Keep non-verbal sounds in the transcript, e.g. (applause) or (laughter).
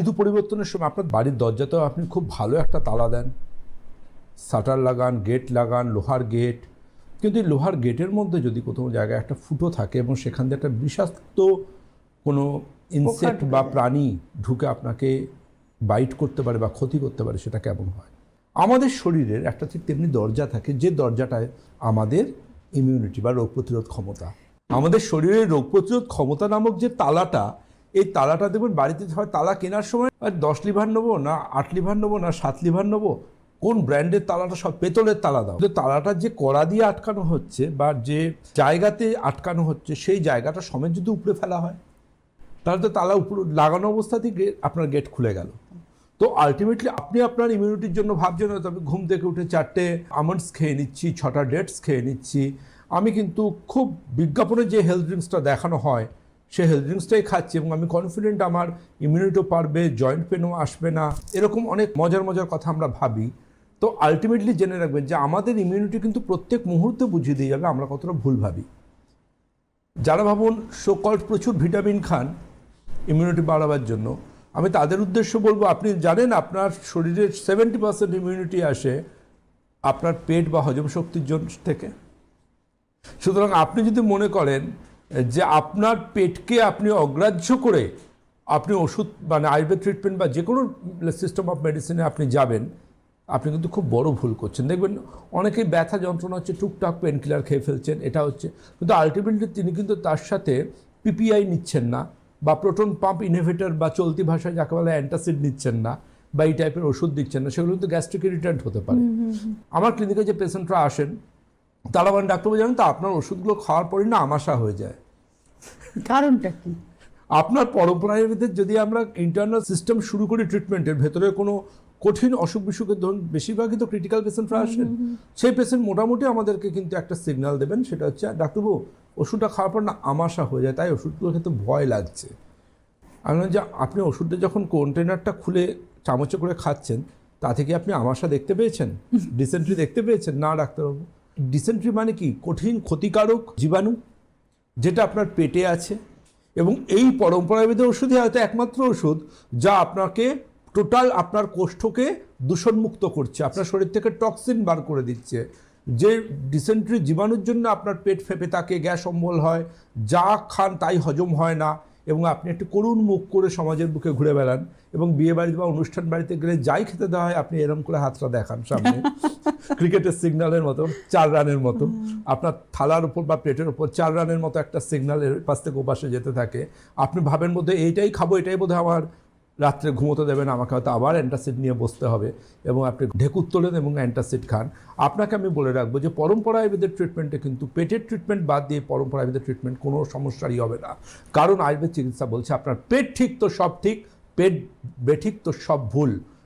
ঋতু পরিবর্তনের সময় আপনার বাড়ির দরজাতেও আপনি খুব ভালো একটা তালা দেন। শাটার লাগান গেট লাগান লোহার গেট। কিন্তু এই লোহার গেটের মধ্যে যদি কোথাও জায়গায় একটা ফুটো থাকে এবং সেখান দিয়ে একটা বিষাক্ত কোনো ইনসেক্ট বা প্রাণী ঢুকে আপনাকে বাইট করতে পারে বা ক্ষতি করতে পারে সেটা কেমন হয়? আমাদের শরীরের একটা ঠিক তেমনি দরজা থাকে যে দরজাটায় আমাদের ইমিউনিটি বা রোগ প্রতিরোধ ক্ষমতা। আমাদের শরীরের রোগ প্রতিরোধ ক্ষমতা নামক যে তালাটা এই তালাটা দেখবেন বাড়িতে হয় তালা কেনার সময় দশ লিভার নেব না আট লিভার নেব না সাত লিভার নেব? কোন ব্র্যান্ডের তালাটা? সব পেতলের তালা দাও। কিন্তু তালাটা যে কড়া দিয়ে আটকানো হচ্ছে বা যে জায়গাতে আটকানো হচ্ছে, সেই জায়গাটা সমেত যদি উপরে ফেলা হয়, তাহলে তো তালা উপর লাগানো অবস্থাতেই আপনার গেট খুলে গেল। তো আলটিমেটলি আপনি আপনার ইমিউনিটির জন্য ভাবছেন, হয়তো আমি ঘুম থেকে উঠে চারটে আমন্ডস খেয়ে নিচ্ছি, ছটা ডেটস খেয়ে নিচ্ছি। আমি কিন্তু খুব বিজ্ঞাপনে যে হেলথ ড্রিঙ্কসটা দেখানো হয় সেই হেলথ ড্রিঙ্কসটাই খাচ্ছি এবং আমি কনফিডেন্ট আমার ইমিউনিটিও পারবে জয়েন্ট পেনও আসবে না, এরকম অনেক মজার মজার কথা আমরা ভাবি। তো আলটিমেটলি জেনে রাখবেন যে আমাদের ইমিউনিটি কিন্তু প্রত্যেক মুহূর্তে বুঝিয়ে দিয়ে যাবে, আমরা কতটা ভুল ভাবি। যারা ভাবুন সোকল্ড প্রচুর ভিটামিন খান ইমিউনিটি বাড়াবার জন্য, আমি তাদের উদ্দেশ্য বলব, আপনি জানেন আপনার শরীরের সেভেন্টি পার্সেন্ট ইমিউনিটি আসে আপনার পেট বা হজম শক্তির জন্য থেকে। সুতরাং আপনি যদি মনে করেন যে আপনার পেটকে আপনি অগ্রাহ্য করে আপনি ওষুধ মানে আয়ুর্বেদ ট্রিটমেন্ট বা যে কোনো সিস্টেম অফ মেডিসিনে আপনি যাবেন আপনি কিন্তু খুব বড় ভুল করছেন। দেখবেন অনেকেই ব্যথা যন্ত্রণা হচ্ছে টুকটাক পেন কিলার খেয়ে ফেলছেন এটা হচ্ছে। কিন্তু আলটিমেটলি তিনি কিন্তু তার সাথে পিপিআই নিচ্ছেন না বা প্রোটন পাম্প ইনহিবিটর বা চলতি ভাষায় যাকে বলে অ্যান্টাসিড নিচ্ছেন না বা এই টাইপের ওষুধ দিচ্ছেন না সেগুলো কিন্তু গ্যাস্ট্রিক ইরিটেন্ট হতে পারে। আমার ক্লিনিকে যে পেশেন্টরা আসেন তারা মানে ডাক্তারবাবু জানেন তো আপনার ওষুধগুলো খাওয়ার পরই না আমাশা হয়ে যায়। কারণটা কি? আপনার পরম্পরায় যদি আমরা ইন্টারনাল সিস্টেম শুরু করি ট্রিটমেন্টের ভেতরে কোনো কঠিন অসুখ বিসুখের ধরুন বেশিরভাগই তো ক্রিটিক্যাল পেশেন্টরা আসেন সেই পেশেন্ট মোটামুটি আমাদেরকে কিন্তু একটা সিগন্যাল দেবেন সেটা হচ্ছে ডাক্তারবাবু ওষুধটা খাওয়ার পর না আমাশা হয়ে যায় তাই ওষুধগুলো খেতে ভয় লাগছে। আমি যে আপনি ওষুধটা যখন কন্টেনারটা খুলে চামচে করে খাচ্ছেন তা থেকে আপনি আমাশা দেখতে পেয়েছেন? ডিসেন্ট্রি দেখতে পেয়েছেন? না ডাক্তারবাবু। ডিসেন্ট্রি মানে কি? কঠিন, ক্ষতিকারক জীবাণু, যেটা আপনার পেটে আছে এবং এই পরম্পরাবিধ ওষুধই হয়তো একমাত্র ওষুধ যা আপনাকে টোটাল আপনার কোষ্ঠকে দূষণমুক্ত করছে। আপনার শরীর থেকে টক্সিন বার করে দিচ্ছে। যে ডিসেন্ট্রি জীবাণুর জন্য আপনার পেট ফেপে থাকে, গ্যাস অম্বল হয়, যা খান তাই হজম হয় না। এবং আপনি একটু করুণ মুখ করে সমাজের বুকে ঘুরে বেড়ান এবং বিয়ে বাড়িতে বা অনুষ্ঠান বাড়িতে গেলে যাই খেতে দেওয়া হয় আপনি এরম করে হাতটা দেখান সামনে। (laughs) ক্রিকেটের সিগন্যালের মতো চার রানের মতো। আপনার থালার উপর বা প্লেটের উপর চার রানের মতো একটা সিগন্যালের পাশ থেকে ওপাশে যেতে থাকে। আপনি ভাবেন মধ্যে এইটাই খাব এটাই বোধহয় আমার রাত্রে ঘুমোতে দেবেন আমাকে হয়তো আবার অ্যান্টাসিড নিয়ে বসতে হবে এবং আপনি ঢেকুর তোলেন এবং অ্যান্টাসিড খান। আপনাকে আমি বলে রাখব যে পরম্পরা আয়ুর্বেদের ট্রিটমেন্টে কিন্তু পেটের ট্রিটমেন্ট বাদ দিয়ে পরম্পরা আয়ুর্বেদের ট্রিটমেন্ট কোনো সমস্যারই হবে না। কারণ আয়ুর্বেদ চিকিৎসা বলছে আপনার পেট ঠিক তো সব ঠিক, পেট বেঠিক তো সব ভুল।